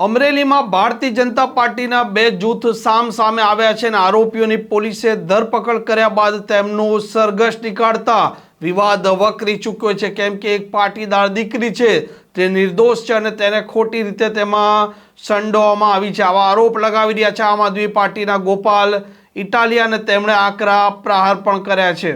અમરેલીમાં ભારતીય જનતા પાર્ટીના બે જૂથ સામ સામે આવ્યા છે અને આરોપીઓની પોલીસે ધરપકડ કર્યા બાદ તેમનું સરઘસ નીકાળતા વિવાદ વકરી ચૂક્યો છે. કેમ કે એક પાટીદાર દીકરી છે, તે નિર્દોષ છે અને તેને ખોટી રીતે તેમાં સંડોવામાં આવી છે. આવા આરોપ લગાવી રહ્યા છે. આમ આદમી પાર્ટીના ગોપાલ ઇટાલિયા અને તેમણે આકરા પ્રહાર પણ કર્યા છે.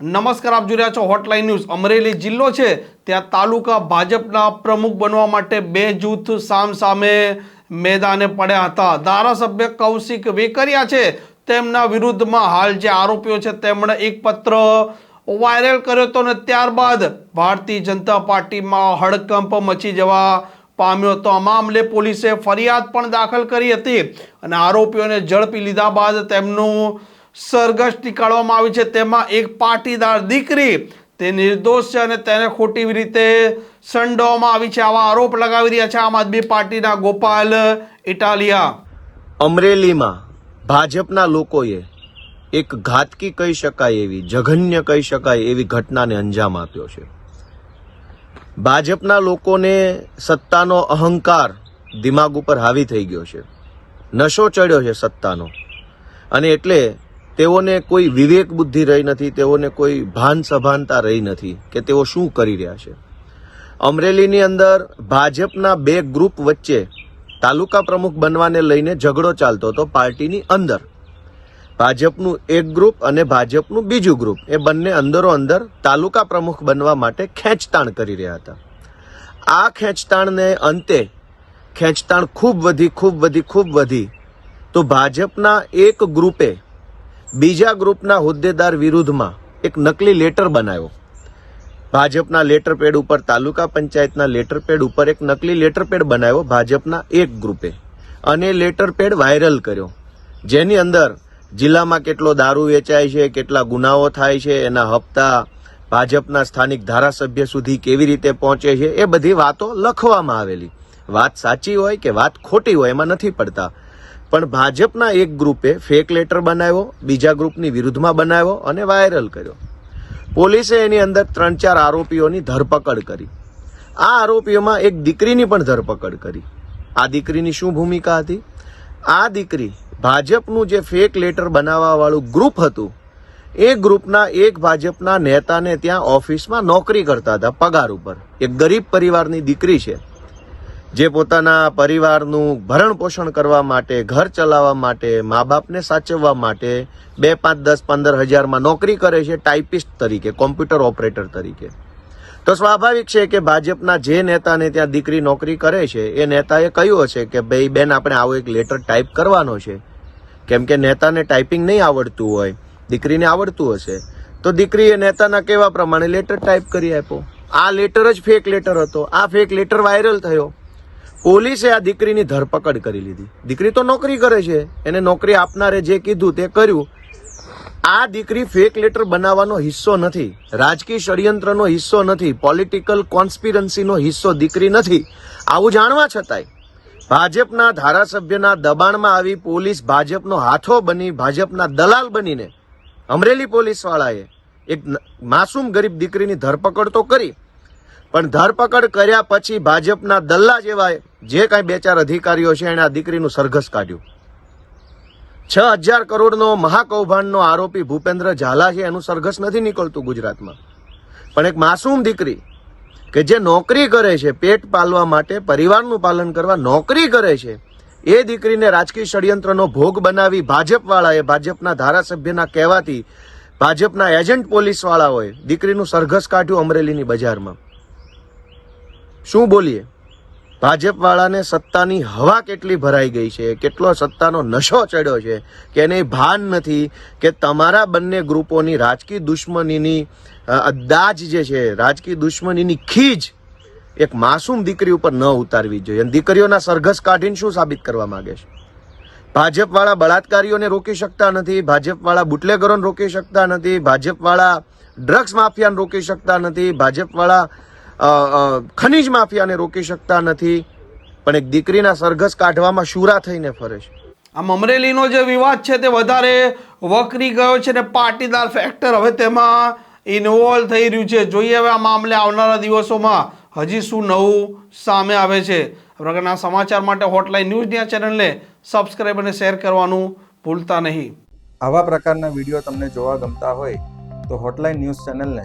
નમસ્કાર, આપ જોઈ રહ્યા છો હોટલાઇન ન્યૂઝ અમરેલી જિલ્લો છે, ત્યાં તાલુકા ભાજપના પ્રમુખ બનવા માટે બે જૂથ સામ સામે મેદાને પડ્યા હતા. ધારાસભ્ય કૌશિક વેકરિયા છે, તેમના વિરુદ્ધમાં હાલ જે આરોપીઓ છે, તેમણે એક પત્ર વાયરલ કર્યો હતો અને ત્યારબાદ ભારતીય જનતા પાર્ટીમાં હડકંપ મચી જવા પામ્યો હતો. આ મામલે પોલીસે ફરિયાદ પણ દાખલ કરી હતી અને આરોપીઓને ઝડપી લીધા બાદ તેમનું સરઘસ નીકાળવામાં આવી છે. તેમાં એક પાટીદાર દીકરી તે નિર્દોષ છે અને તેને ખોટી રીતે સંડોવામાં આવી છે. આવા આરોપ લગાવી રહ્યા છે આમ આદમી પાર્ટીના ગોપાલ ઇટાલિયા. અમરેલીમાં ભાજપના લોકોએ એક ઘાતકી કહી શકાય એવી, જઘન્ય કહી શકાય એવી ઘટનાને અંજામ આપ્યો છે. ભાજપના લોકોને સત્તાનો અહંકાર દિમાગ ઉપર હાવી થઈ ગયો છે. નશો ચડ્યો છે સત્તાનો. અને એટલે તેઓને કોઈ વિવેક બુદ્ધિ રહી નથી, તેઓને કોઈ ભાન સભાનતા રહી નથી કે તેઓ શું કરી રહ્યા છે. અમરેલીની અંદર ભાજપના બે ગ્રુપ વચ્ચે તાલુકા પ્રમુખ બનવાને લઈને ઝઘડો ચાલતો હતો પાર્ટીની અંદર. ભાજપનું એક ગ્રુપ અને ભાજપનું બીજું ગ્રુપ, એ બંને અંદરો અંદર તાલુકા પ્રમુખ બનવા માટે ખેંચતાણ કરી રહ્યા હતા. આ ખેંચતાણને અંતે, ખેંચતાણ ખૂબ વધી ખૂબ વધી ખૂબ વધી, તો ભાજપના એક ગ્રુપે બીજા ગ્રુપના હોદ્દેદાર વિરુદ્ધમાં એક નકલી લેટર બનાવ્યો. ભાજપના લેટર પેડ ઉપર તાલુકા પંચાયતના લેટર પેડ ઉપર એક નકલી લેટર પેડ બનાવ્યો ભાજપના એક ગ્રુપે. અને લેટર પેડ વાયરલ કર્યો. જેની અંદર જિલ્લામાં કેટલો દારૂ વેચાય છે, કેટલા ગુનાઓ થાય છે, એના હપ્તા ભાજપના સ્થાનિક ધારાસભ્ય સુધી કેવી રીતે પહોંચે છે, એ બધી વાતો લખવામાં આવેલી. વાત સાચી હોય કે વાત ખોટી હોય એમાં નથી પડતા. પણ ભાજપના એક ગ્રુપે ફેક લેટર બનાવ્યો, બીજા ગ્રુપની વિરુદ્ધમાં બનાવ્યો અને વાયરલ કર્યો. પોલીસે એની અંદર ત્રણ ચાર આરોપીઓની ધરપકડ કરી. આ આરોપીઓમાં એક દીકરીની પણ ધરપકડ કરી. આ દીકરીની શું ભૂમિકા હતી? આ દીકરી ભાજપનું જે ફેક લેટર બનાવવાવાળું ગ્રુપ હતું, એ ગ્રુપના એક ભાજપના નેતાને ત્યાં ઓફિસમાં નોકરી કરતા હતા, પગાર ઉપર. એક ગરીબ પરિવારની દીકરી છે. જે પોતાના પરિવારનું ભરણ પોષણ કરવા માટે, ઘર ચલાવવા માટે મા બાપને સાચવવા માટે બે પાંચ દસ પંદર હજારમાં નોકરી કરે છે ટાઈપિસ્ટ તરીકે, કોમ્પ્યુટર ઓપરેટર તરીકે. તો સ્વાભાવિક છે કે ભાજપના જે નેતાને ત્યાં દીકરી નોકરી કરે છે, એ નેતાએ કહ્યું હશે કે, ભાઈ, બેન, આપણે આવો એક લેટર ટાઈપ કરવાનો છે. કેમ કે નેતાને ટાઈપિંગ નહીં આવડતું હોય, દીકરીને આવડતું હશે. તો દીકરીએ નેતાના કહેવા પ્રમાણે લેટર ટાઈપ કરી આપ્યો. આ લેટર જ ફેક લેટર હતો. આ ફેક લેટર વાયરલ થયો. પોલીસે આ દીકરીની ધરપકડ કરી લીધી. દીકરી તો નોકરી કરે છે. એને નોકરી આપનારે જે કીધું તે કર્યું. આ દીકરી ફેક લેટર બનાવવાનો હિસ્સો નથી. રાજકીય ષડયંત્રનો હિસ્સો નથી. પોલિટિકલ કોન્સ્પિરન્સીનો હિસ્સો દીકરી નથી. આવું જાણવા છતાંય ભાજપના ધારાસભ્યના દબાણમાં આવી પોલીસ ભાજપનો હાથો બની ભાજપના દલાલ બનીને અમરેલી પોલીસવાળાએ એક માસૂમ ગરીબ દીકરીની ધરપકડ તો કરી. પણ ધરપકડ કર્યા પછી ભાજપના દલ્લા જેવા જે કાંઈ બે ચાર અધિકારીઓ છે એણે આ દીકરીનું સરઘસ કાઢ્યું. છ હજાર કરોડનો મહાકૌભાંડનો આરોપી ભૂપેન્દ્ર ઝાલા છે એનું સરઘસ નથી નીકળતું ગુજરાતમાં. પણ એક માસૂમ દીકરી કે જે નોકરી કરે છે, પેટ પાલવા માટે પરિવારનું પાલન કરવા નોકરી કરે છે, એ દીકરીને રાજકીય ષડયંત્રનો ભોગ બનાવી ભાજપવાળાએ ભાજપના ધારાસભ્યના કહેવાથી ભાજપના એજન્ટ પોલીસવાળાઓએ દીકરીનું સરઘસ કાઢ્યું અમરેલીની બજારમાં. શું બોલીએ? ભાજપવાળાને સત્તાની હવા કેટલી ભરાઈ ગઈ છે, કેટલો સત્તાનો નશો ચડ્યો છે, કે એને ભાન નથી, કે તમારા બંને ગ્રુપોની રાજકીય દુશ્મનીની અદાજ જે છે, રાજકીય દુશ્મનીની ખીજ એક માસૂમ દીકરી ઉપર ન ઉતારવી જોઈએ. અને દીકરીઓના સરઘસ કાઢીને શું સાબિત કરવા માંગે છે? ભાજપવાળા બળાત્કારીઓને રોકી શકતા નથી, ભાજપવાળા બુટલેગરોને રોકી શકતા નથી, ભાજપવાળા ડ્રગ્સ માફિયાને રોકી શકતા નથી, ભાજપવાળા ખનીજ માફિયાને રોકી શકતા નથી પણ એક દીકરીના સરઘસ કાઢવામાં શુરા થઈને ફરે છે. આમ અમરેલીનો જે વિવાદ છે તે વધારે વકરી ગયો છે ને પાટીદાર ફેક્ટર હવે તેમાં ઇન્વોલ્વ થઈ રહ્યું છે. જોઈએ હવે આ મામલે આવનારા દિવસોમાં હજી શું નવું સામે આવે છે. પ્રકારના સમાચાર માટે હોટલાઇન ન્યૂઝની આ ચેનલને સબસ્ક્રાઈબ અને શેર કરવાનું ભૂલતા નહીં. આવા પ્રકારના વીડિયો તમને જોવા ગમતા હોય તો હોટલાઇન ન્યૂઝ ચેનલને